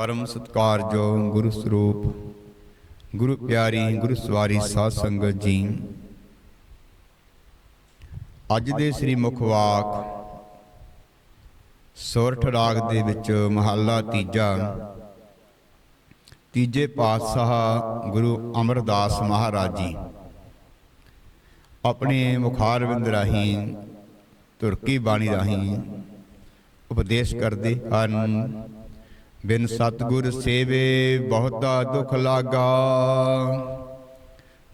ਪਰਮ ਸਤਕਾਰਯੋਗ ਗੁਰੂ ਸਰੂਪ, ਗੁਰੂ ਪਿਆਰੀ, ਗੁਰੂ ਸਵਾਰੀ ਸਾਧ ਸੰਗਤ ਜੀ। ਅੱਜ ਦੇ ਸ੍ਰੀ ਮੁਖਵਾਕ ਸੋਰਠ ਰਾਗ ਦੇ ਵਿੱਚ ਮਹੱਲਾ ਤੀਜਾ। ਤੀਜੇ ਪਾਤਸ਼ਾਹ ਗੁਰੂ ਅਮਰਦਾਸ ਮਹਾਰਾਜ ਜੀ। ਆਪਣੇ ਮੁਖਾਰਵਿੰਦ ਰਾਹੀਂ, ਤੁਰਕੀ ਬਾਣੀ ਰਾਹੀਂ ਉਪਦੇਸ਼ ਕਰਦੇ ਹਨ ਬਿਨ ਸਤਗੁਰ ਸੇਵੇ ਬਹੁਤਾ ਦੁਖ ਲਾਗਾ।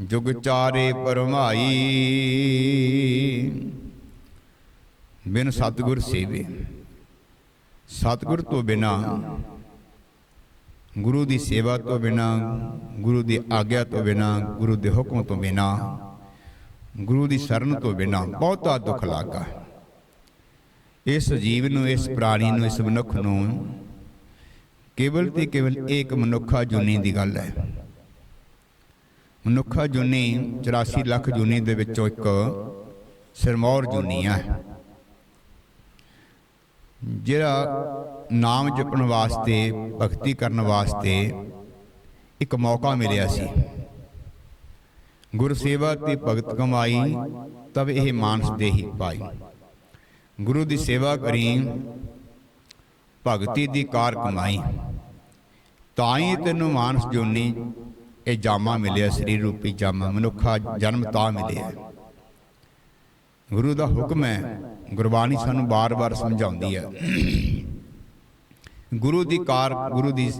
ਜੁਗ ਚਾਰੇ ਪਰਮਾਈ ਬਿਨ ਸਤਗੁਰ ਸੇਵੇ। ਸਤਗੁਰ ਤੋਂ ਬਿਨਾ, ਗੁਰੂ ਦੀ ਸੇਵਾ ਤੋਂ ਬਿਨਾ, ਗੁਰੂ ਦੀ ਆਗਿਆ ਤੋਂ ਬਿਨਾ, ਗੁਰੂ ਦੇ ਹੁਕਮ ਤੋਂ ਬਿਨਾ, ਗੁਰੂ ਦੀ ਸ਼ਰਨ ਤੋਂ ਬਿਨਾ ਬਹੁਤਾ ਦੁੱਖ ਲਾਗਾ। ਇਸ ਜੀਵ ਨੂੰ, ਇਸ ਪ੍ਰਾਣੀ ਨੂੰ, ਇਸ ਮਨੁੱਖ ਨੂੰ ਕੇਵਲ ਤੇ ਕੇਵਲ ਇੱਕ ਮਨੁੱਖਾ ਜੁਨੀ ਦੀ ਗੱਲ ਹੈ। ਮਨੁੱਖਾ ਜੁਨੀ 84 ਲੱਖ ਜੁਨੀ ਦੇ ਵਿੱਚੋਂ ਇੱਕ ਸਿਰਮੌਰ ਜੁਨੀ ਹੈ। ਜਿਹੜਾ ਨਾਮ ਜਪਣ ਵਾਸਤੇ ਭਗਤੀ ਕਰਨ ਵਾਸਤੇ ਇੱਕ ਮੌਕਾ ਮਿਲਿਆ ਸੀ। ਗੁਰ ਸੇਵਾ ਤੇ ਭਗਤ ਕਮਾਈ ਤਬ ਇਹ ਮਾਨਸ ਦੇਹੀ ਪਾਈ। ਗੁਰੂ ਦੀ ਸੇਵਾ ਕਰੀ ਭਗਤੀ ਦੀ ਕਾਰ ਕਮਾਈ। ਤਾਂ ਹੀ ਤੈਨੂੰ ਮਾਨਸ ਜੋਨੀ ਇਹ ਜਾਮਾ ਮਿਲਿਆ ਸਰੀਰ ਰੂਪੀ ਜਾਮਾ। ਮਨੁੱਖਾ ਜਨਮ ਤਾਂ ਮਿਲਿਆ। ਗੁਰੂ ਦਾ ਹੁਕਮ ਹੈ, ਗੁਰਬਾਣੀ ਸਾਨੂੰ ਬਾਰ-ਬਾਰ ਸਮਝਾਉਂਦੀ ਹੈ। ਗੁਰੂ ਦੀ ਕਾਰ, ਗੁਰੂ ਦੀ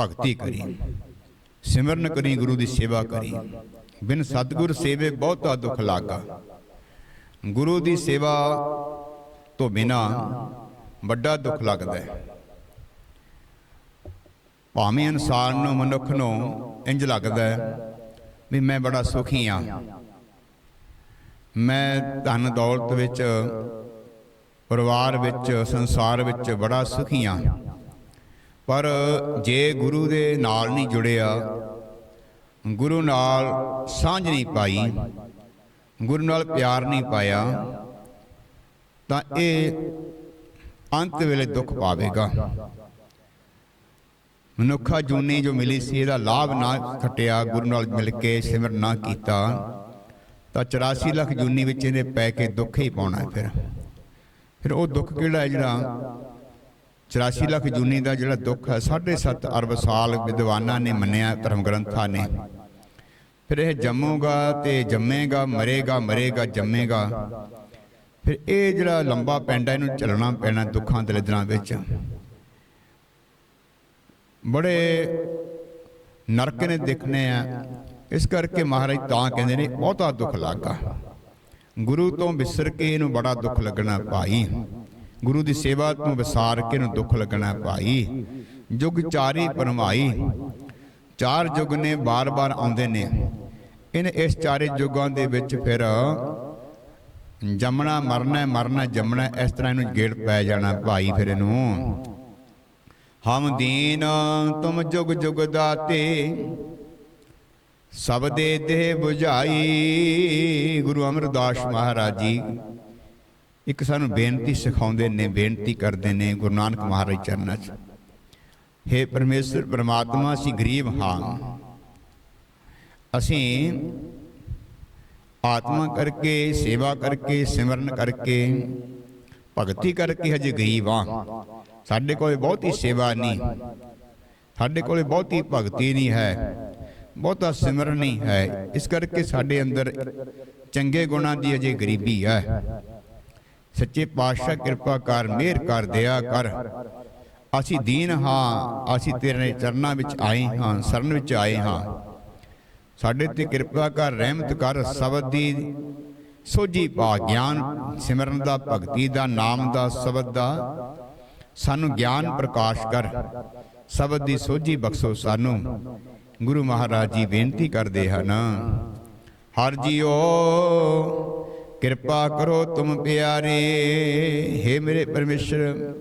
ਭਗਤੀ ਕਰੀ। ਸਿਮਰਨ ਕਰੀ, ਗੁਰੂ ਦੀ ਸੇਵਾ ਕਰੀ। ਬਿਨ ਸਤਗੁਰ ਸੇਵੇ ਬਹੁਤਾ ਦੁੱਖ ਲਾਗਾ। ਗੁਰੂ ਦੀ ਸੇਵਾ ਤੋਂ ਬਿਨਾ ਵੱਡਾ ਦੁੱਖ ਲੱਗਦਾ ਹੈ। ਭਾਵੇਂ ਇਨਸਾਨ ਨੂੰ ਮਨੁੱਖ ਨੂੰ ਇੰਜ ਲੱਗਦਾ ਹੈ ਵੀ ਮੈਂ ਬੜਾ ਸੁਖੀ ਆ ਮੈਂ ਧਨ ਦੌਲਤ ਵਿੱਚ ਪਰਿਵਾਰ ਵਿੱਚ ਸੰਸਾਰ ਵਿੱਚ ਬੜਾ ਸੁਖੀ ਆ ਪਰ ਜੇ ਗੁਰੂ ਦੇ ਨਾਲ ਨਹੀਂ ਜੁੜਿਆ ਗੁਰੂ ਨਾਲ ਸਾਂਝ ਨਹੀਂ ਪਾਈ ਗੁਰੂ ਨਾਲ ਪਿਆਰ ਨਹੀਂ ਪਾਇਆ ਤਾਂ ਇਹ ਅੰਤ ਵੇਲੇ ਦੁੱਖ ਪਾਵੇਗਾ। ਮਨੁੱਖਾ ਜੂਨੀ ਜੋ ਮਿਲੀ ਸੀ ਇਹਦਾ ਲਾਭ ਨਾ ਖਟਿਆ ਗੁਰੂ ਨਾਲ ਮਿਲ ਕੇ ਸਿਮਰ ਨਾ ਕੀਤਾ। ਤਾਂ 84 ਲੱਖ ਜੂਨੀ ਵਿੱਚ ਇਹਨੇ ਪੈ ਕੇ ਦੁੱਖ ਹੀ ਪਾਉਣਾ ਫਿਰ। ਫਿਰ ਉਹ ਦੁੱਖ ਕਿਹੜਾ ਹੈ ਜਿਹੜਾ? 84 ਲੱਖ ਜੂਨੀ ਦਾ ਜਿਹੜਾ ਦੁੱਖ ਹੈ 7.5 ਅਰਬ ਸਾਲ ਵਿਦਵਾਨਾਂ ਨੇ ਮੰਨਿਆ ਧਰਮ ਗ੍ਰੰਥਾਂ ਨੇ। ਫਿਰ ਇਹ ਜੰਮੂਗਾ ਤੇ ਜੰਮੇਗਾ ਮਰੇਗਾ ਮਰੇਗਾ ਜੰਮੇਗਾ। ਫਿਰ ਇਹ ਜਿਹੜਾ ਲੰਬਾ ਪੈਂਡਾ ਇਹਨੂੰ ਚੱਲਣਾ ਪੈਣਾ ਦੁੱਖਾਂ ਦੇ ਦਿਨਾਂ ਵਿੱਚ। ਬੜੇ ਨਰਕ ਨੇ ਦੇਖਣੇ ਆ। ਇਸ ਕਰਕੇ ਮਹਾਰਾਜ ਤਾਂ ਕਹਿੰਦੇ ਨੇ, ਬਹੁਤਾ ਦੁੱਖ ਲੱਗਾ। ਗੁਰੂ ਤੋਂ ਵਿਸਰ ਕੇ ਇਹਨੂੰ ਬੜਾ ਦੁੱਖ ਲੱਗਣਾ ਭਾਈ। ਗੁਰੂ ਦੀ ਸੇਵਾ ਤੋਂ ਵਿਸਾਰ ਕੇ ਇਹਨੂੰ ਦੁੱਖ ਲੱਗਣਾ ਭਾਈ। ਜੁਗ ਚਾਰੀ ਪਰਮਾਈ। ਚਾਰ ਯੁਗ ਨੇ ਬਾਰ-ਬਾਰ ਆਉਂਦੇ ਨੇ। ਇਹਨੇ ਇਸ ਚਾਰੇ ਯੁਗਾਂ ਦੇ ਵਿੱਚ ਫਿਰ ਜੰਮਣਾ, ਮਰਨਾ ਮਰਨਾ, ਜੰਮਣਾ, ਇਸ ਤਰ੍ਹਾਂ ਇਹਨੂੰ ਗੇੜ ਪੈ ਜਾਣਾ ਭਾਈ ਫਿਰ ਇਹਨੂੰ। ਹਮ ਦੀਨ ਤੁਮ ਜੁਗ ਜੁਗ ਦਾਤੇ, ਸਭ ਦੇ ਦੇਹ 부ਝਾਈ ਗੁਰੂ ਅਮਰਦਾਸ ਮਹਾਰਾਜ ਜੀ ਇੱਕ ਸਾਨੂੰ ਬੇਨਤੀ ਸਿਖਾਉਂਦੇ ਨੇ, ਬੇਨਤੀ ਕਰਦੇ ਨੇ ਗੁਰੂ ਨਾਨਕ ਮਹਾਰਾਜ ਚਰਨਾਂ 'ਚ। हे ਪਰਮੇਸ਼ਰ, ਪ੍ਰਮਾਤਮਾ, ਅਸੀਂ ਗਰੀਬ ਹਾਂ। ਅਸੀਂ ਆਤਮਾ ਕਰਕੇ ਸੇਵਾ ਕਰਕੇ ਸਿਮਰਨ ਕਰਕੇ ਭਗਤੀ ਕਰਕੇ ਹਜੇ ਗਰੀਬ ਹਾਂ ਸਾਡੇ ਕੋਲ ਬਹੁਤੀ ਸੇਵਾ ਨਹੀਂ। ਸਾਡੇ ਕੋਲ ਬਹੁਤੀ ਭਗਤੀ ਨਹੀਂ ਹੈ। ਬਹੁਤਾ ਸਿਮਰਨ ਨਹੀਂ ਹੈ। ਇਸ ਕਰਕੇ ਸਾਡੇ ਅੰਦਰ ਚੰਗੇ ਗੁਣਾਂ ਦੀ ਅਜੇ ਗਰੀਬੀ ਹੈ। ਸੱਚੇ ਪਾਤਸ਼ਾਹ ਕਿਰਪਾ ਕਰ ਮਿਹਰ ਕਰ ਦਇਆ ਕਰ। ਅਸੀਂ ਦੀਨ ਹਾਂ। ਅਸੀਂ ਤੇਰੇ ਚਰਨਾਂ ਵਿੱਚ ਆਏ ਹਾਂ। ਸ਼ਰਨ ਵਿੱਚ ਆਏ ਹਾਂ। ਸਾਡੇ ਤੇ ਕਿਰਪਾ ਕਰ, ਰਹਿਮਤ ਕਰ, ਸ਼ਬਦ ਦੀ ਸੋਝੀ ਪਾ ਗਿਆਨ, ਸਿਮਰਨ ਦਾ, ਭਗਤੀ ਦਾ, ਨਾਮ ਦਾ, ਸ਼ਬਦ ਦਾ। ਸਾਨੂੰ ਗਿਆਨ ਪ੍ਰਕਾਸ਼ ਕਰ, ਸ਼ਬਦ ਦੀ ਸੋਝੀ ਬਖਸ਼ੋ ਸਾਨੂੰ। ਗੁਰੂ ਮਹਾਰਾਜ ਜੀ ਬੇਨਤੀ ਕਰਦੇ ਹਨ, ਹਰ ਜੀਓ, ਕਿਰਪਾ ਕਰੋ ਤੁਮ ਪਿਆਰੇ। हे ਮੇਰੇ ਪਰਮੇਸ਼ਰ,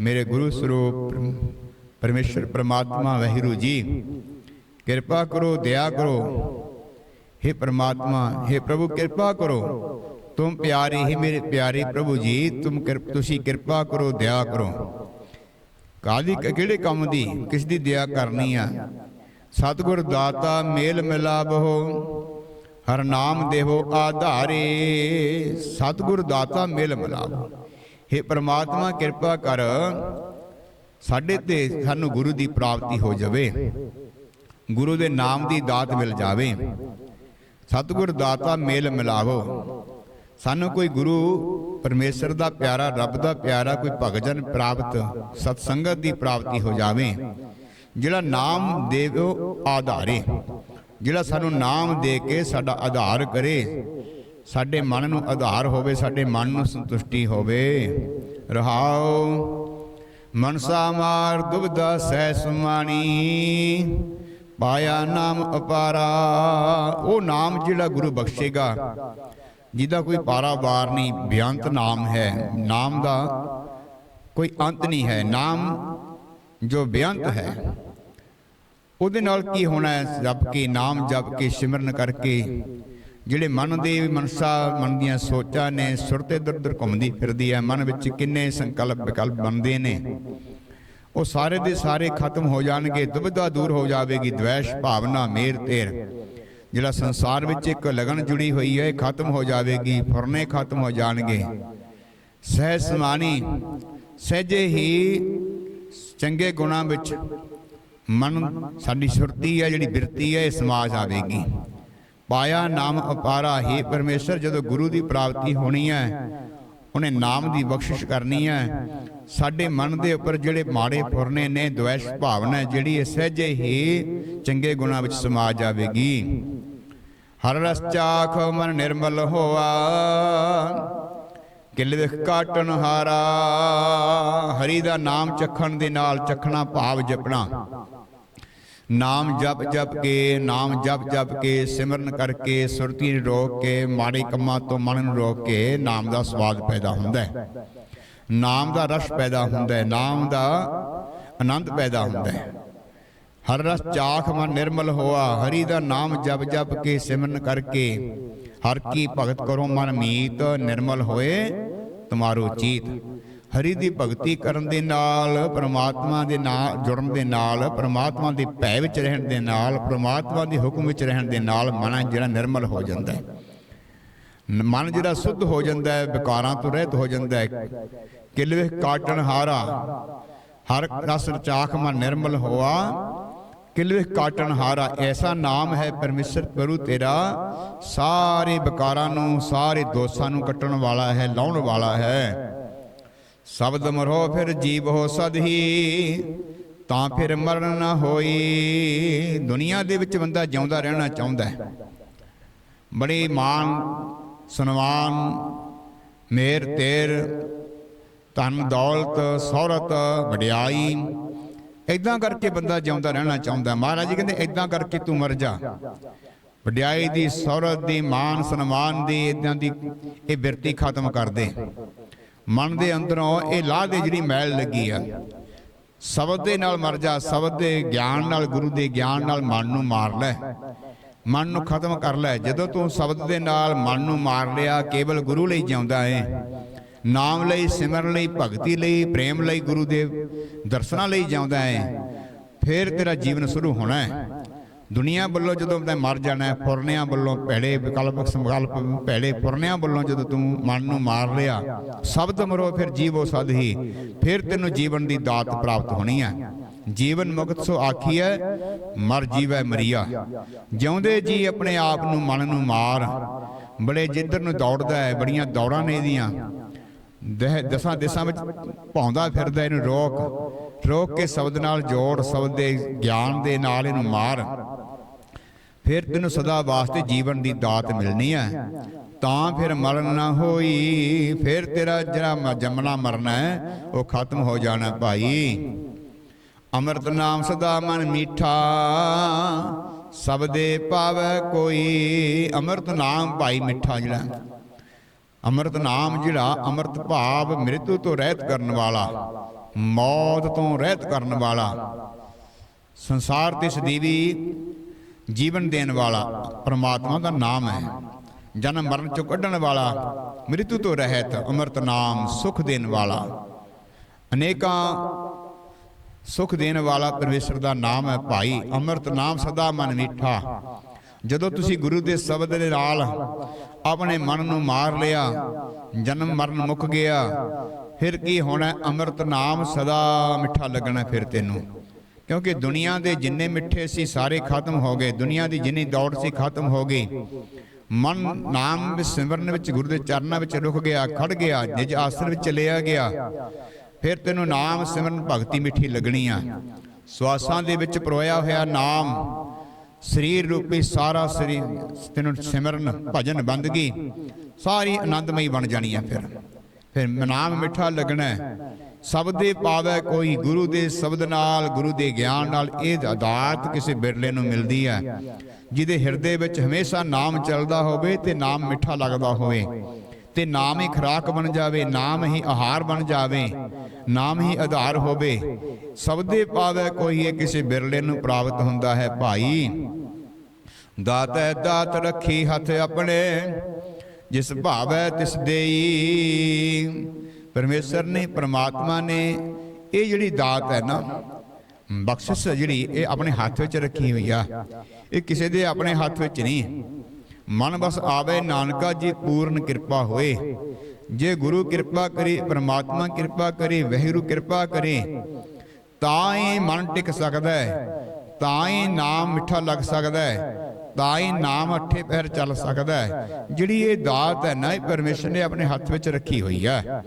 ਮੇਰੇ ਗੁਰੂ ਸਰੂਪ ਪਰਮੇਸ਼ਰ, ਪ੍ਰਮਾਤਮਾ ਵਹਿਰੂ ਜੀ। ਕਿਰਪਾ ਕਰੋ ਦਇਆ ਕਰੋ हे परमात्मा हे प्रभु कृपा करो तुम प्यारे ही मेरे प्यारे प्रभु जी तुम कृप तुसी कृपा करो दया करो ਕਾਦੀ ਕਿਹੜੇ ਕੰਮ ਦੀ ਕਿਸ ਦੀ ਦਇਆ ਕਰਨੀ ਆ ਸਤਿਗੁਰ ਦਾਤਾ ਮੇਲ ਮਿਲਾਵੋ ਹਰ ਨਾਮ ਦੇਵੋ ਆਧਾਰੇ ਸਤਿਗੁਰ ਦਾਤਾ ਮੇਲ ਮਿਲਾਵੋ हे ਪ੍ਰਮਾਤਮਾ ਕਿਰਪਾ ਕਰ ਸਾਡੇ ਤੇ ਸਾਨੂੰ ਗੁਰੂ ਦੀ ਪ੍ਰਾਪਤੀ ਹੋ ਜਾਵੇ ਗੁਰੂ ਦੇ ਨਾਮ ਦੀ ਦਾਤ ਮਿਲ ਜਾਵੇ। ਸਤਿਗੁਰ ਦਾਤਾ ਮੇਲ ਮਿਲਾਵੋ। ਸਾਨੂੰ ਕੋਈ ਗੁਰੂ ਪਰਮੇਸ਼ਰ ਦਾ ਪਿਆਰਾ, ਰੱਬ ਦਾ ਪਿਆਰਾ, ਕੋਈ ਭਗਜਨ ਪ੍ਰਾਪਤ ਸਤ ਸੰਗਤ ਦੀ ਪ੍ਰਾਪਤੀ ਹੋ ਜਾਵੇ। ਜਿਹੜਾ ਨਾਮ ਦੇਵੋ, ਆਧਾਰੇ। ਜਿਹੜਾ ਸਾਨੂੰ ਨਾਮ ਦੇ ਕੇ ਸਾਡਾ ਆਧਾਰ ਕਰੇ, ਸਾਡੇ ਮਨ ਨੂੰ ਆਧਾਰ ਹੋਵੇ, ਸਾਡੇ ਮਨ ਨੂੰ ਸੰਤੁਸ਼ਟੀ ਹੋਵੇ। ਰਹਾਉ ਮਨਸਾ ਮਾਰ ਦੁਬਦਾ ਸਹਿ ਸੁਮਾਣੀ। ਪਾਇਆ ਨਾਮ ਅਪਾਰਾ। ਉਹ ਨਾਮ ਜਿਹੜਾ ਗੁਰੂ ਬਖਸ਼ੇਗਾ, ਜਿਹਦਾ ਕੋਈ ਪਾਰਾ ਪਾਰਾਵਾਰ ਨਹੀਂ ਬੇਅੰਤ ਨਾਮ ਹੈ। ਨਾਮ ਦਾ ਕੋਈ ਅੰਤ ਨਹੀਂ ਹੈ। ਨਾਮ ਜੋ ਬੇਅੰਤ ਹੈ, ਉਹਦੇ ਨਾਲ ਕੀ ਹੋਣਾ ਹੈ? ਜਪ ਕੇ ਨਾਮ ਜਪ ਕੇ ਸਿਮਰਨ ਕਰਕੇ ਜਿਹੜੇ ਮਨ ਦੇ ਮਨਸਾ, ਮਨ ਦੀਆਂ ਸੋਚਾਂ ਨੇ ਸੁਰਤੇ ਦਰ ਦਰ ਘੁੰਮਦੀ ਫਿਰਦੀ ਹੈ, ਮਨ ਵਿੱਚ ਕਿੰਨੇ ਸੰਕਲਪ ਵਿਕਲਪ ਬਣਦੇ ਨੇ। ਉਹ ਸਾਰੇ ਦੇ ਸਾਰੇ ਖਤਮ ਹੋ ਜਾਣਗੇ ਦੁਬਿਧਾ ਦੂਰ ਹੋ ਜਾਵੇਗੀ ਦ્વੈਸ਼ ਭਾਵਨਾ ਮੇਰ ਤੇਰ। ਜਿਹੜਾ ਸੰਸਾਰ ਵਿੱਚ ਇੱਕ ਲਗਨ ਜੁੜੀ ਹੋਈ ਹੈ ਖਤਮ ਹੋ ਜਾਵੇਗੀ ਫੁਰਨੇ ਖਤਮ ਹੋ ਜਾਣਗੇ। ਸਹਿ ਸਮਾਨੀ ਸਹਿਜੇ ਹੀ ਚੰਗੇ ਗੁਣਾਂ ਵਿੱਚ ਮਨ ਸਾਡੀ ਸੁਰਤੀ ਹੈ ਜਿਹੜੀ ਬਿਰਤੀ ਹੈ ਇਹ ਸਮਾ ਜਾਵੇਗੀ ਪਾਇਆ ਨਾਮ ਅਪਾਰਾ ਹੀ ਪਰਮੇਸ਼ਰ ਜਦੋਂ ਗੁਰੂ ਦੀ ਪ੍ਰਾਪਤੀ ਹੋਣੀ ਹੈ ਉਹਨੇ ਨਾਮ ਦੀ ਬਖਸ਼ਿਸ਼ ਕਰਨੀ ਹੈ। ਸਾਡੇ ਮਨ ਦੇ ਉੱਪਰ ਜਿਹੜੇ ਮਾੜੇ ਫੁਰਨੇ ਨੇ ਦ્વੈਸ਼ ਭਾਵਨਾ ਜਿਹੜੀ ਇਹ ਸਹਿਜੇ ਹੀ ਚੰਗੇ ਗੁਣਾਂ ਵਿੱਚ ਸਮਾ ਜਾਵੇਗੀ। ਹਰ ਰਸ ਚਾਖ ਮਨ ਨਿਰਮਲ ਹੋਆ ਕਿਲ ਵਿਖ ਕਾਟਨ ਹਾਰਾ, ਹਰੀ ਦਾ ਨਾਮ ਚਖਣ ਦੇ ਨਾਲ ਚਖਣਾ ਭਾਵ ਜਪਣਾ। ਨਾਮ ਜਪ ਜਪ ਕੇ, ਨਾਮ ਜਪ ਜਪ ਕੇ, ਸਿਮਰਨ ਕਰਕੇ, ਸੁਰਤੀ ਨੂੰ ਰੋਕ ਕੇ, ਮਾੜੇ ਕੰਮਾਂ ਤੋਂ ਮਨ ਨੂੰ ਰੋਕ ਕੇ ਨਾਮ ਦਾ ਸਵਾਦ ਪੈਦਾ ਹੁੰਦਾ ਹੈ। ਨਾਮ ਦਾ ਰਸ ਪੈਦਾ ਹੁੰਦਾ ਹੈ, ਨਾਮ ਦਾ ਆਨੰਦ ਪੈਦਾ ਹੁੰਦਾ ਹੈ। ਹਰ ਰਸ ਚਾਖ ਮਨ ਨਿਰਮਲ ਹੋਆ, ਹਰੀ ਦਾ ਨਾਮ ਜਪ ਜਪ ਕੇ, ਸਿਮਰਨ ਕਰਕੇ, ਹਰ ਕੀ ਭਗਤ ਕਰੋ ਮਨ ਮੀਤ, ਨਿਰਮਲ ਹੋਏ, ਤੁਮਾਰੋ ਚੀਤ। ਹਰੀ ਦੀ ਭਗਤੀ ਕਰਨ ਦੇ ਨਾਲ ਪ੍ਰਮਾਤਮਾ ਦੇ ਨਾਲ ਜੁੜਨ ਦੇ ਨਾਲ ਪ੍ਰਮਾਤਮਾ ਦੇ ਭੈ ਵਿੱਚ ਰਹਿਣ ਦੇ ਨਾਲ ਪ੍ਰਮਾਤਮਾ ਦੇ ਹੁਕਮ ਵਿੱਚ ਰਹਿਣ ਦੇ ਨਾਲ ਮਨ ਜਿਹੜਾ ਨਿਰਮਲ ਹੋ ਜਾਂਦਾ ਹੈ। ਮਨ ਜਿਹੜਾ ਸੁੱਧ ਹੋ ਜਾਂਦਾ ਹੈ ਵਿਕਾਰਾਂ ਤੋਂ ਰਹਿਤ ਹੋ ਜਾਂਦਾ ਹੈ। ਕਿਲਵੇ ਕਾਟਣ ਹਾਰਾ ਹਰ ਰਸ ਚਾਖ ਮਨ ਨਿਰਮਲ ਹੋਆ ਕਿਲਵੇ ਕਾਟਣ ਹਾਰਾ ਐਸਾ ਨਾਮ ਹੈ ਪਰਮੇਸ਼ਰ ਗੁਰੂ ਤੇਰਾ ਸਾਰੇ ਵਿਕਾਰਾਂ ਨੂੰ ਸਾਰੇ ਦੋਸ਼ਾਂ ਨੂੰ ਕੱਟਣ ਵਾਲਾ ਹੈ ਲਾਉਣ ਵਾਲਾ ਹੈ। ਸ਼ਬਦ ਮਰੋ ਫਿਰ ਜੀਵ ਹੋ ਸਦ ਹੀ ਤਾਂ ਫਿਰ ਮਰਨ ਨਾ ਹੋਈ। ਦੁਨੀਆ ਦੇ ਵਿੱਚ ਬੰਦਾ ਜਿਉਂਦਾ ਰਹਿਣਾ ਚਾਹੁੰਦਾ ਹੈ। ਬੜੀ ਮਾਨ ਸਨਮਾਨ ਮੇਰ ਤੇਰ, ਧਨ, ਦੌਲਤ, ਸੌਰਤ, ਵਡਿਆਈ ਇਦਾਂ ਕਰਕੇ ਬੰਦਾ ਜਿਉਂਦਾ ਰਹਿਣਾ ਚਾਹੁੰਦਾ ਮਹਾਰਾਜ ਜੀ ਕਹਿੰਦੇ ਇਦਾਂ ਕਰਕੇ ਤੂੰ ਮਰ ਜਾ। ਵਡਿਆਈ ਦੀ, ਸੌਰਤ ਦੀ ਮਾਨ ਸਨਮਾਨ ਦੀ ਇਦਾਂ ਦੀ ਇਹ ਬਿਰਤੀ ਖਤਮ ਕਰ ਦੇ। ਮਨ ਦੇ ਅੰਦਰੋਂ ਇਹ ਲਾਹ ਦੇ ਜਿਹੜੀ ਮੈਲ ਲੱਗੀ ਆ, ਸ਼ਬਦ ਦੇ ਨਾਲ ਮਰ ਜਾ, ਸ਼ਬਦ ਦੇ ਗਿਆਨ ਨਾਲ, ਗੁਰੂ ਦੇ ਗਿਆਨ ਨਾਲ ਮਨ ਨੂੰ ਮਾਰ ਲੈ। ਮਨ ਨੂੰ ਖਤਮ ਕਰ ਲੈ। ਜਦੋਂ ਤੂੰ ਸ਼ਬਦ ਦੇ ਨਾਲ ਮਨ ਨੂੰ ਮਾਰ ਲਿਆ, ਕੇਵਲ ਗੁਰੂ ਲਈ ਜਿਉਂਦਾ ਹੈ ਨਾਮ ਲਈ, ਸਿਮਰਨ ਲਈ, ਭਗਤੀ ਲਈ, ਪ੍ਰੇਮ ਲਈ ਗੁਰੂ ਦੇ ਦਰਸ਼ਨਾਂ ਲਈ ਜਿਉਂਦਾ ਹੈ ਫਿਰ ਤੇਰਾ ਜੀਵਨ ਸ਼ੁਰੂ ਹੋਣਾ ਹੈ ਦੁਨੀਆ ਵੱਲੋਂ ਜਦੋਂ ਮੈਂ ਮਰ ਜਾਣਾ, ਪੁਰਨਿਆਂ ਵੱਲੋਂ ਭੈੜੇ ਵਿਕਲਪ ਸੰਕਲਪ, ਭੈੜੇ ਪੁਰਨਿਆਂ ਵੱਲੋਂ ਜਦੋਂ ਤੂੰ ਮਨ ਨੂੰ ਮਾਰ ਲਿਆ, ਸ਼ਬਦ ਮਰੋ, ਫਿਰ ਜੀਵੋ ਸਦ ਹੀ। ਫਿਰ ਤੈਨੂੰ ਜੀਵਨ ਦੀ ਦਾਤ ਪ੍ਰਾਪਤ ਹੋਣੀ ਹੈ ਜੀਵਨ ਮੁਕਤ ਸੋ ਆਖੀਐ ਮਰ ਜੀਵੈ ਮਰੀਆ। ਜਿਉਂਦੇ ਜੀ ਆਪਣੇ ਆਪ ਨੂੰ ਮਨ ਨੂੰ ਮਾਰ। ਬੜੇ ਜਿੱਧਰ ਨੂੰ ਦੌੜਦਾ ਹੈ ਬੜੀਆਂ ਦੌੜਾਂ ਨੇ ਇਹਦੀਆਂ। ਦਹ, ਦਸਾਂ ਦਿਸ਼ਾ ਵਿੱਚ ਭੌਂਦਾ ਫਿਰਦਾ ਇਹਨੂੰ ਰੋਕ। ਰੋਕ ਕੇ ਸ਼ਬਦ ਨਾਲ ਜੋੜ, ਸ਼ਬਦ ਦੇ ਗਿਆਨ ਦੇ ਨਾਲ ਇਹਨੂੰ ਮਾਰ। ਫਿਰ ਤੈਨੂੰ ਸਦਾ ਵਾਸਤੇ ਜੀਵਨ ਦੀ ਦਾਤ ਮਿਲਣੀ ਹੈ। ਤਾਂ ਫਿਰ ਮਰਨ ਨਾ ਹੋਈ, ਫਿਰ ਤੇਰਾ ਜਿਹੜਾ ਜੰਮਣਾ ਮਰਨਾ ਹੈ, ਉਹ ਖਤਮ ਹੋ ਜਾਣਾ ਭਾਈ। ਅੰਮ੍ਰਿਤ ਨਾਮ ਸਦਾ ਮਨ ਮੀਠਾ ਸਬਦੇ ਪਾਵੈ ਕੋਈ। ਅੰਮ੍ਰਿਤ ਨਾਮ ਭਾਈ ਮਿੱਠਾ ਜਿਹੜਾ, ਅੰਮ੍ਰਿਤ ਨਾਮ ਜਿਹੜਾ ਅੰਮ੍ਰਿਤ ਭਾਵ ਮ੍ਰਿਤੂ ਤੋਂ ਰਹਿਤ ਕਰਨ ਵਾਲਾ, ਮੌਤ ਤੋਂ ਰਹਿਤ ਕਰਨ ਵਾਲਾ। ਸੰਸਾਰ ਤੇ ਸਦੀਵੀ ਜੀਵਨ ਦੇਣ ਵਾਲਾ ਪਰਮਾਤਮਾ ਦਾ ਨਾਮ ਹੈ। ਜਨਮ ਮਰਨ ਚੋਂ ਕੱਢਣ ਵਾਲਾ, ਮ੍ਰਿਤੂ ਤੋਂ ਰਹਿਤ ਅੰਮ੍ਰਿਤ ਨਾਮ ਸੁਖ ਦੇਣ ਵਾਲਾ। ਅਨੇਕਾਂ ਸੁਖ ਦੇਣ ਵਾਲਾ ਪਰਮੇਸ਼ਰ ਦਾ ਨਾਮ ਹੈ ਭਾਈ। ਅੰਮ੍ਰਿਤ ਨਾਮ ਸਦਾ ਮਨ ਮਿੱਠਾ। ਜਦੋਂ ਤੁਸੀਂ ਗੁਰੂ ਦੇ ਸ਼ਬਦ ਦੇ ਨਾਲ ਆਪਣੇ ਮਨ ਨੂੰ ਮਾਰ ਲਿਆ, ਜਨਮ ਮਰਨ ਮੁੱਕ ਗਿਆ, ਫਿਰ ਕੀ ਹੋਣਾ? ਅੰਮ੍ਰਿਤ ਨਾਮ ਸਦਾ ਮਿੱਠਾ ਲੱਗਣਾ ਫਿਰ ਤੈਨੂੰ। ਕਿਉਂਕਿ ਦੁਨੀਆ ਦੇ ਜਿੰਨੇ ਮਿੱਠੇ ਸੀ ਸਾਰੇ ਖਤਮ ਹੋ ਗਏ ਦੁਨੀਆ ਦੀ ਜਿੰਨੀ ਦੌੜ ਸੀ ਖਤਮ ਹੋ ਗਈ। ਮਨ ਨਾਮ ਵਿੱਚ ਸਿਮਰਨ ਵਿੱਚ ਗੁਰੂ ਦੇ ਚਰਨਾਂ ਵਿੱਚ ਰੁਕ ਗਿਆ ਖੜ ਗਿਆ ਨਿਜ ਆਸਣ ਵਿੱਚ ਚਲਿਆ ਗਿਆ। ਫਿਰ ਤੈਨੂੰ ਨਾਮ ਸਿਮਰਨ ਭਗਤੀ ਮਿੱਠੀ ਲੱਗਣੀ ਆ। ਸਵਾਸਾਂ ਦੇ ਵਿੱਚ ਪਰੋਇਆ ਹੋਇਆ ਨਾਮ ਸਰੀਰ ਰੂਪੀ ਸਾਰਾ ਸਰੀਰ ਤੈਨੂੰ ਸਿਮਰਨ ਭਜਨ ਬੰਦਗੀ ਸਾਰੀ ਆਨੰਦਮਈ ਬਣ ਜਾਣੀ ਆ ਫਿਰ। ਫਿਰ ਨਾਮ ਮਿੱਠਾ ਲੱਗਣਾ। ਸ਼ਬਦੇ ਪਾਵੇ ਕੋਈ ਗੁਰੂ ਦੇ ਸ਼ਬਦ ਨਾਲ, ਗੁਰੂ ਦੇ ਗਿਆਨ ਨਾਲ ਇਹ ਅਦਾਤ ਕਿਸੇ ਬਿਰਲੇ ਨੂੰ ਮਿਲਦੀ ਹੈ, ਜਿਹਦੇ ਹਿਰਦੇ ਵਿੱਚ ਹਮੇਸ਼ਾ ਨਾਮ ਚੱਲਦਾ ਹੋਵੇ ਤੇ ਨਾਮ ਮਿੱਠਾ ਲੱਗਦਾ ਹੋਵੇ। ਤੇ ਨਾਮ ਹੀ ਖੁਰਾਕ ਬਣ ਜਾਵੇ, ਨਾਮ ਹੀ ਆਹਾਰ ਬਣ ਜਾਵੇ, ਨਾਮ ਹੀ ਆਧਾਰ ਹੋਵੇ। ਸ਼ਬਦੇ ਪਾਵੇ ਕੋਈ ਇਹ ਕਿਸੇ ਬਿਰਲੇ ਨੂੰ ਪ੍ਰਾਪਤ ਹੁੰਦਾ ਹੈ, ਭਾਈ। ਦਾਤੈ ਦਾਤ ਰੱਖੀ ਹੱਥ ਆਪਣੇ, ਜਿਸ ਭਾਵੈ ਤਿਸ ਦੇਈ। ਪਰਮੇਸ਼ਰ ਨੇ, ਪ੍ਰਮਾਤਮਾ ਨੇ ਇਹ ਜਿਹੜੀ ਦਾਤ ਹੈ ਨਾ, ਬਖਸ਼ਿਸ਼ ਜਿਹੜੀ ਇਹ ਆਪਣੇ ਹੱਥ ਵਿੱਚ ਰੱਖੀ ਹੋਈ ਆ। ਇਹ ਕਿਸੇ ਦੇ ਆਪਣੇ ਹੱਥ ਵਿੱਚ ਨਹੀਂ ਮਨ ਬਸ ਆਵੇ, ਨਾਨਕਾ ਜੀ ਪੂਰਨ ਕਿਰਪਾ ਹੋਏ। ਜੇ ਗੁਰੂ ਕਿਰਪਾ ਕਰੇ, ਪ੍ਰਮਾਤਮਾ ਕਿਰਪਾ ਕਰੇ ਵਹਿਰੂ ਕਿਰਪਾ ਕਰੇ, ਤਾਂ ਹੀ ਮਨ ਟਿਕ ਸਕਦਾ ਹੈ, ਤਾਂ ਹੀ ਨਾਮ ਮਿੱਠਾ ਲੱਗ ਸਕਦਾ ਹੈ। ਤਾਂ ਹੀ ਨਾਮ ਅੱਠੇ ਪੈਰ ਚੱਲ ਸਕਦਾ ਹੈ। ਜਿਹੜੀ ਇਹ ਦਾਤ ਹੈ ਨਾ, ਇਹ ਪਰਮੇਸ਼ਰ ਨੇ ਆਪਣੇ ਹੱਥ ਵਿੱਚ ਰੱਖੀ ਹੋਈ ਹੈ।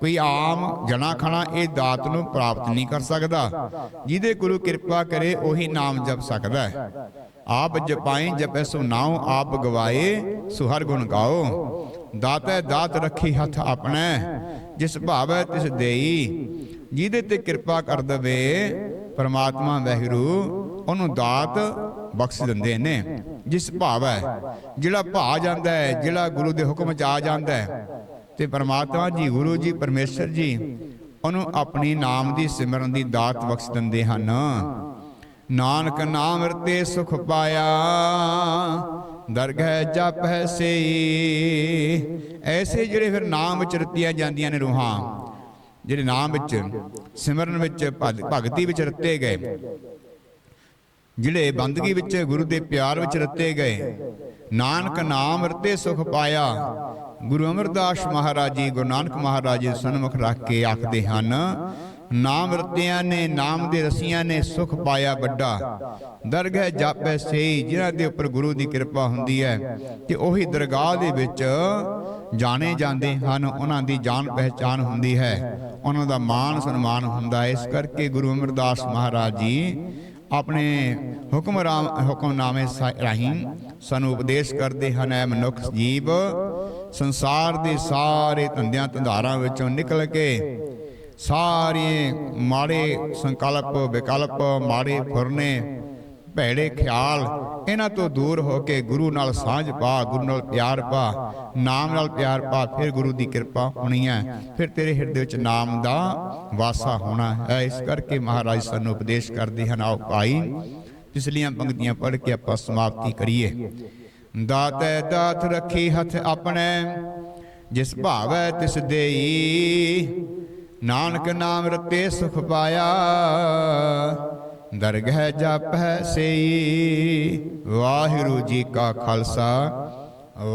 ਕੋਈ ਆਮ ਜਣਾ ਖਣਾ ਇਹ ਦਾਤ ਨੂੰ ਪ੍ਰਾਪਤ ਨਹੀਂ ਕਰ ਸਕਦਾ। ਜਿਹਦੇ ਗੁਰੂ ਕਿਰਪਾ ਕਰੇ, ਉਹੀ ਨਾਮ ਜਪ ਸਕਦਾ ਹੈ। ਆਪ ਜਪਾਈ ਜਪੈ ਸੋ ਨਾਉ, ਆਪ ਗਵਾਏ, ਸੋ ਹਰ ਗੁਣ ਗਾਓ। ਦਾਤੈ ਦਾਤ ਰੱਖੀ ਹੱਥ ਆਪਣਾ ਜਿਸ ਭਾਵੈ, ਤਿਸ ਦੇਈ। ਜਿਹਦੇ ਤੇ ਕਿਰਪਾ ਕਰ ਦਵੇ, ਪਰਮਾਤਮਾ ਵਹਿਰੂ ਉਹਨੂੰ ਦਾਤ ਬਖਸ਼ ਦਿੰਦੇ ਨੇ। ਜਿਸ ਭਾਵ ਹੈ, ਜਿਹੜਾ ਭਾ ਜਾਂਦਾ ਹੈ, ਜਿਹੜਾ ਗੁਰੂ ਦੇ ਹੁਕਮ ਚ ਆ ਜਾਂਦਾ ਹੈ, ਤੇ ਪਰਮਾਤਮਾ ਜੀ, ਗੁਰੂ ਜੀ, ਪਰਮੇਸ਼ਰ ਜੀ, ਉਹਨੂੰ ਆਪਣੀ ਨਾਮ ਦੀ ਸਿਮਰਨ ਦੀ ਦਾਤ ਬਖਸ਼ ਦਿੰਦੇ ਹਨ। ਨਾਨਕ ਨਾਮ ਰਤੇ ਸੁਖ ਪਾਇਆ, ਦਰਗਹਿ ਜਪ ਹੈ ਸਈ। ਐਸੇ ਜਿਹੜੇ ਫਿਰ ਨਾਮ ਵਿੱਚ ਰਤੀਆਂ ਜਾਂਦੀਆਂ ਨੇ ਰੂਹਾਂ, ਜਿਹੜੇ ਨਾਮ ਵਿੱਚ ਸਿਮਰਨ ਵਿੱਚ ਭਗ- ਭਗਤੀ ਵਿੱਚ ਰਤੇ ਗਏ ਜਿਹੜੇ ਬੰਦਗੀ ਵਿੱਚ ਗੁਰੂ ਦੇ ਪਿਆਰ ਵਿੱਚ ਰਤੇ ਗਏ। ਨਾਨਕ ਨਾਮ ਰਤੇ ਸੁਖ ਪਾਇਆ। ਗੁਰੂ ਅਮਰਦਾਸ ਮਹਾਰਾਜ ਜੀ, ਗੁਰੂ ਨਾਨਕ ਮਹਾਰਾਜ ਜੀ ਸਨਮੁਖ ਰੱਖ ਕੇ ਆਖਦੇ ਹਨ, ਨਾਮ ਰਤਿਆਂ ਨੇ, ਨਾਮ ਦੇ ਰਸੀਆਂ ਨੇ ਸੁਖ ਪਾਇਆ ਵੱਡਾ। ਦਰਗਹਿ ਜਾਪੈ ਸਹੀ ਜਿਨ੍ਹਾਂ ਦੇ ਉੱਪਰ ਗੁਰੂ ਦੀ ਕਿਰਪਾ ਹੁੰਦੀ ਹੈ। ਤੇ ਉਹੀ ਦਰਗਾਹ ਦੇ ਵਿੱਚ ਜਾਣੇ ਜਾਂਦੇ ਹਨ, ਉਹਨਾਂ ਦੀ ਜਾਣ ਪਹਿਚਾਨ ਹੁੰਦੀ ਹੈ। ਉਹਨਾਂ ਦਾ ਮਾਣ ਸਨਮਾਨ ਹੁੰਦਾ ਹੈ। ਇਸ ਕਰਕੇ ਗੁਰੂ ਅਮਰਦਾਸ ਮਹਾਰਾਜ ਜੀ ਆਪਣੇ ਹੁਕਮਰਾਮ ਹੁਕਮਨਾਮੇ ਸਾ- ਰਾਹੀਂ ਸਾਨੂੰ ਉਪਦੇਸ਼ ਕਰਦੇ ਹਨ ਐ ਮਨੁੱਖ ਜੀਵ ਸੰਸਾਰ ਦੇ ਸਾਰੇ ਧੰਦਿਆਂ ਧੰਦਾਰਾਂ ਵਿੱਚੋਂ ਨਿਕਲ ਕੇ ਸਾਰੇ ਮਾੜੇ ਸੰਕਲਪ, ਵਿਕਲਪ, ਮਾੜੇ ਫੁਰਨੇ ਭੈੜੇ ਖਿਆਲ ਇਹਨਾਂ ਤੋਂ ਦੂਰ ਹੋ ਕੇ ਗੁਰੂ ਨਾਲ ਸਾਂਝ ਪਾ, ਗੁਰੂ ਨਾਲ ਪਿਆਰ ਪਾ, ਨਾਮ ਨਾਲ ਪਿਆਰ ਪਾ, ਫਿਰ ਗੁਰੂ ਦੀ ਕਿਰਪਾ ਹੋਣੀ ਹੈ। ਫਿਰ ਤੇਰੇ ਹਿਰਦੇ ਵਿੱਚ ਨਾਮ ਦਾ ਵਾਸਾ ਹੋਣਾ ਹੈ। ਇਸ ਕਰਕੇ ਮਹਾਰਾਜ ਸਾਨੂੰ ਉਪਦੇਸ਼ ਕਰਦੇ ਹਨ, ਆਓ ਭਾਈ, ਪਿਛਲੀਆਂ ਪੰਕਤੀਆਂ ਪੜ੍ਹ ਕੇ ਆਪਾਂ ਸਮਾਪਤੀ ਕਰੀਏ। ਦਾਤੈ ਦਾਤ ਰੱਖੀ ਹੱਥ ਆਪਣੇ, ਜਿਸ ਭਾਵੈ ਤਿਸ ਦੇਈ, ਨਾਨਕ ਨਾਮ ਰਤੇ ਸੁਖ ਪਾਇਆ। ਦਰਗਹਿ ਜਪੈ ਸਈ। ਵਾਹਿਗੁਰੂ ਜੀ ਕਾ ਖਾਲਸਾ,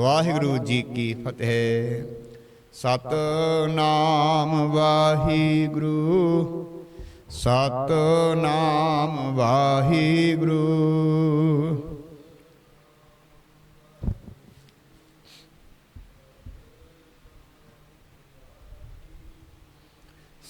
ਵਾਹਿਗੁਰੂ ਜੀ ਕੀ ਫਤਿਹ। ਸਤਨਾਮ ਵਾਹਿਗੁਰੂ ਸਤਨਾਮ ਵਾਹਿਗੁਰੂ।